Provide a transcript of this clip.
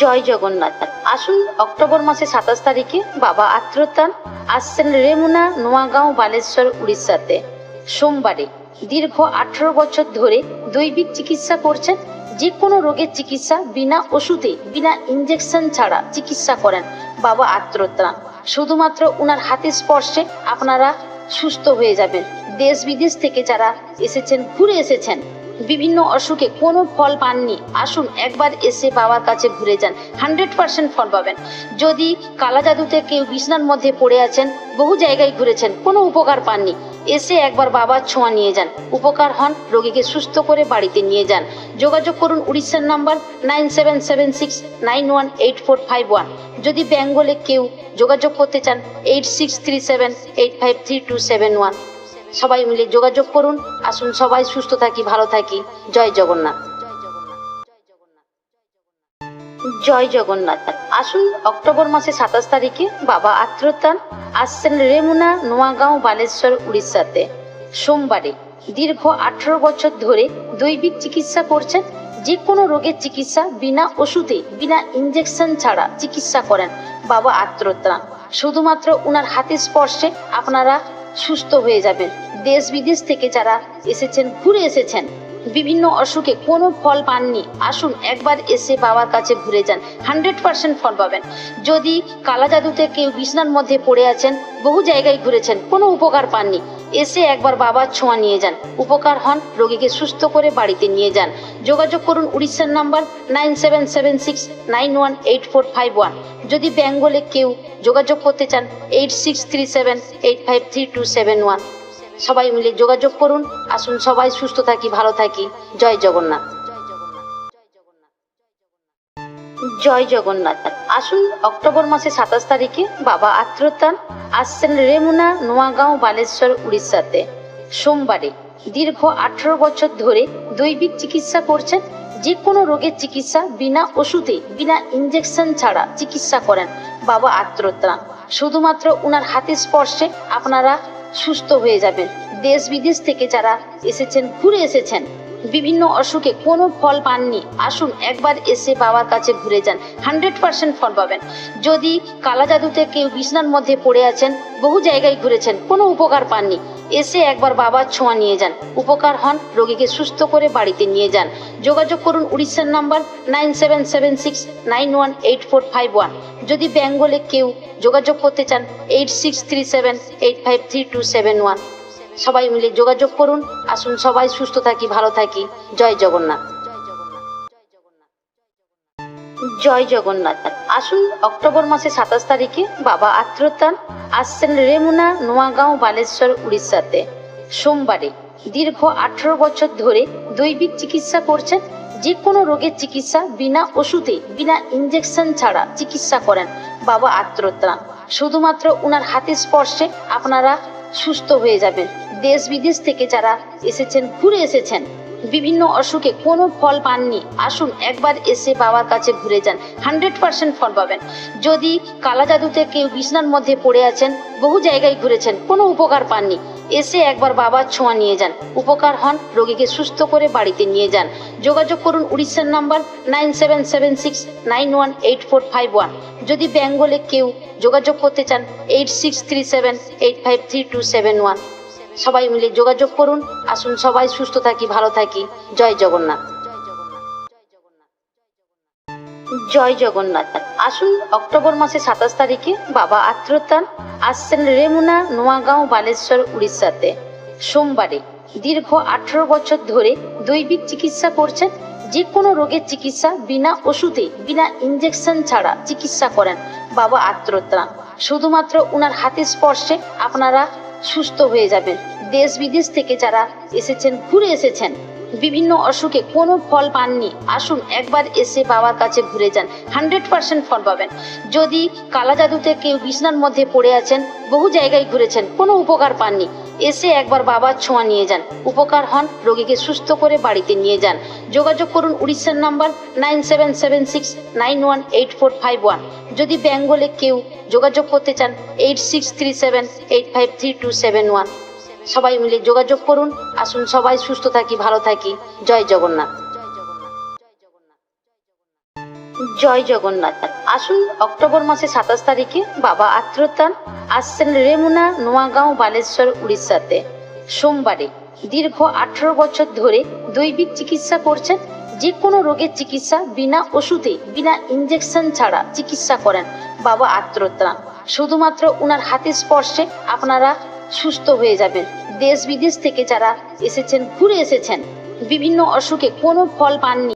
জয় জগন্নাথ। আসুন অক্টোবর মাসে সাতাশ তারিখে বাবা আত্মত্যান আসছেন রেমুনা, নোয়াগাঁও বালেশ্বর উড়িষ্যাতে। সোমবারে দীর্ঘ আঠারো বছর ধরে দৈবিক চিকিৎসা করছেন। যে কোনো রোগের চিকিৎসা বিনা ওষুধে, বিনা ইঞ্জেকশন ছাড়া চিকিৎসা করেন বাবা আত্মত্রাণ শুধুমাত্র উনার হাতের স্পর্শে আপনারা সুস্থ হয়ে যাবেন। দেশ বিদেশ থেকে যারা এসেছেন, ঘুরে এসেছেন বিভিন্ন অসুখে কোনো ফল পাননি। আসুন একবার এসে বাবার কাছে ঘুরে যান। হান্ড্রেড পার্সেন্ট ফল পাবেন। যদি কালা জাদুতে কেউ বিছনার মধ্যে পড়ে আছেন, বহু জায়গায় ঘুরেছেন, কোনো উপকার পাননি, এসে একবার বাবার ছোঁয়া নিয়ে যান। উপকার হন, রোগীকে সুস্থ করে বাড়িতে নিয়ে যান। যোগাযোগ করুন উড়িষ্যার number nine seven seven six nine one eight four five one. যদি বেঙ্গলে কেউ যোগাযোগ করতে চান, eight six three seven eight five three two seven one. সবাই মিলে যোগাযোগ করুন। আসুন সবাই সুস্থ থাকি, ভালো থাকি। জয় জগন্নাথ। জয় জগন্নাথ। আসুন অক্টোবর মাসে সাতাশ তারিখে বাবা আত্মত্যান আসছেন রেমুনা, নোয়াগাঁও বালেশ্বর উড়িষ্যাতে। সোমবারে দীর্ঘ আঠারো বছর ধরে দৈবিক চিকিৎসা করছেন। যে কোনো রোগের চিকিৎসা বিনা ওষুধে, বিনা ইঞ্জেকশন ছাড়া চিকিৎসা করেন বাবা আত্মত্রাণ শুধুমাত্র উনার হাতের স্পর্শে আপনারা সুস্থ হয়ে যাবেন। দেশ বিদেশ থেকে যারা এসেছেন, ঘুরে এসেছেন, বিভিন্ন অসুখে কোনো ফল পাননি, আসুন একবার এসে বাবার কাছে ঘুরে যান। হান্ড্রেড পার্সেন্ট ফল পাবেন। যদি কালা জাদুতে কেউ বিছনার মধ্যে পড়ে আছেন, বহু জায়গায় ঘুরেছেন, কোনো উপকার পাননি, এসে একবার বাবার ছোঁয়া নিয়ে যান। উপকার হন, রোগীকে সুস্থ করে বাড়িতে নিয়ে যান। যোগাযোগ করুন উড়িষ্যার number nine seven seven six nine one eight four five one যদি বেঙ্গলে কেউ যোগাযোগ করতে চান eight six three seven eight five three two seven one সবাই মিলে যোগাযোগ করুন। আসুন সবাই সুস্থ থাকি, ভালো থাকি। জয় জগন্নাথ। জয় জগন্নাথ। আসুন অক্টোবর মাসে সাতাশ তারিখে বাবা আত্মত্যান আসছেন রেমুনা, নোয়াগাঁও, বালেশ্বর, উড়িষ্যাতে। সোমবারে দীর্ঘ আঠারো বছর ধরে দৈবিক চিকিৎসা করছেন। যে কোনো রোগের চিকিৎসা বিনা ওষুধে, বিনা ইঞ্জেকশন ছাড়া চিকিৎসা করেন বাবা আত্মত্রাণ শুধুমাত্র উনার হাতের স্পর্শে আপনারা সুস্থ হয়ে যাবেন। দেশ বিদেশ থেকে যারা এসেছেন, ঘুরে এসেছেন, বিভিন্ন অসুখে কোনো ফল পাননি, আসুন একবার এসে বাবার কাছে ঘুরে যান। হান্ড্রেড পার্সেন্ট ফল পাবেন। যদি কালা জাদুতে কেউ বিছনার মধ্যে পড়ে আছেন, বহু জায়গায় ঘুরেছেন, কোনো উপকার পাননি এসে একবার বাবার ছোঁয়া নিয়ে যান। উপকার হন, রোগীকে সুস্থ করে বাড়িতে নিয়ে যান। যোগাযোগ করুন উড়িষ্যার number nine seven seven six nine one eight four five one. যদি বেঙ্গলে কেউ যোগাযোগ করতে চান, eight six three seven eight five three two seven one. সবাই মিলে যোগাযোগ করুন। আসুন সবাই সুস্থ থাকি, ভালো থাকি। জয় জগন্নাথ। জয় জগন্নাথ। আসুন অক্টোবর মাসে সাতাশ তারিখে বাবা আত্মত্যান আসছেন রেমুনা নোয়াগাঁও, বালেশ্বর, উড়িষ্যাতে। সোমবারে, দীর্ঘ আঠারো বছর ধরে দৈবিক চিকিৎসা করছেন। যে কোনো রোগের চিকিৎসা বিনা ওষুধে, বিনা ইঞ্জেকশন ছাড়া চিকিৎসা করেন। বাবা আত্মত্রাণ শুধুমাত্র উনার হাতের স্পর্শে আপনারা সুস্থ হয়ে যাবেন। দেশ বিদেশ থেকে যারা এসেছেন, ঘুরে এসেছেন বিভিন্ন অসুখে কোনো ফল পাননি। আসুন একবার এসে বাবার কাছে ঘুরে যান। হান্ড্রেড পার্সেন্ট ফল পাবেন। যদি কালা জাদুতে কেউ বিছনার মধ্যে পড়ে আছেন, বহু জায়গায় ঘুরেছেন, কোনো উপকার পাননি, এসে একবার বাবার ছোঁয়া নিয়ে যান। উপকার হন, রোগীকে সুস্থ করে বাড়িতে নিয়ে যান। যোগাযোগ করুন উড়িষ্যার number nine seven seven six nine one eight four five one. যদি বেঙ্গলে কেউ যোগাযোগ করতে চান, eight six three seven eight five three two seven one. সবাই মিলে যোগাযোগ করুন। আসুন সবাই সুস্থ থাকি, ভালো থাকি। জয় জগন্নাথ। জয় জগন্নাথ। আসুন অক্টোবর মাসে সাতাশ তারিখে বাবা আত্মত্যান আসছেন রেমুনা, নোয়াগাঁও, বালেশ্বর, উড়িষ্যাতে। সোমবারে দীর্ঘ আঠারো বছর ধরে দৈবিক চিকিৎসা করছেন। যে কোনো রোগের চিকিৎসা বিনা ওষুধে, বিনা ইঞ্জেকশন ছাড়া চিকিৎসা করেন বাবা আত্মত্রাণ শুধুমাত্র উনার হাতের স্পর্শে আপনারা সুস্থ হয়ে যাবেন। দেশ বিদেশ থেকে যারা এসেছেন, ঘুরে এসেছেন, বিভিন্ন অসুখে কোনো ফল পাননি, আসুন একবার এসে বাবার কাছে ঘুরে যান। হান্ড্রেড পার্সেন্ট ফল পাবেন। যদি কালা জাদুতে কেউ বিছনার মধ্যে পড়ে আছেন, বহু জায়গায় ঘুরেছেন, কোনো উপকার পাননি এসে একবার বাবার ছোঁয়া নিয়ে যান। উপকার হন, রোগীকে সুস্থ করে বাড়িতে নিয়ে যান। যোগাযোগ করুন উড়িষ্যার number nine seven seven six nine one eight four five one. যদি বেঙ্গলে কেউ যোগাযোগ করতে চান, eight six three seven eight five three two seven one. সবাই মিলে যোগাযোগ করুন। আসুন সবাই সুস্থ থাকি, ভালো থাকি। জয় জগন্নাথ। জয় জগন্নাথ। আসুন অক্টোবর মাসে সাতাশ তারিখে বাবা আত্মতান আসছেন রেমুনা, নোয়াগাঁও, বালেশ্বর, উড়িষ্যাতে। সোমবারে দীর্ঘ আঠারো বছর ধরে দৈবিক চিকিৎসা করছেন। যে কোনো রোগের চিকিৎসা বিনা ওষুধে, বিনা ইঞ্জেকশন ছাড়া চিকিৎসা করেন বাবা আত্মত্রাণ শুধুমাত্র উনার হাতের স্পর্শে আপনারা সুস্থ হয়ে যাবেন। দেশ বিদেশ থেকে যারা এসেছেন, ঘুরে এসেছেন, বিভিন্ন অসুখে কোনো ফল পাননি।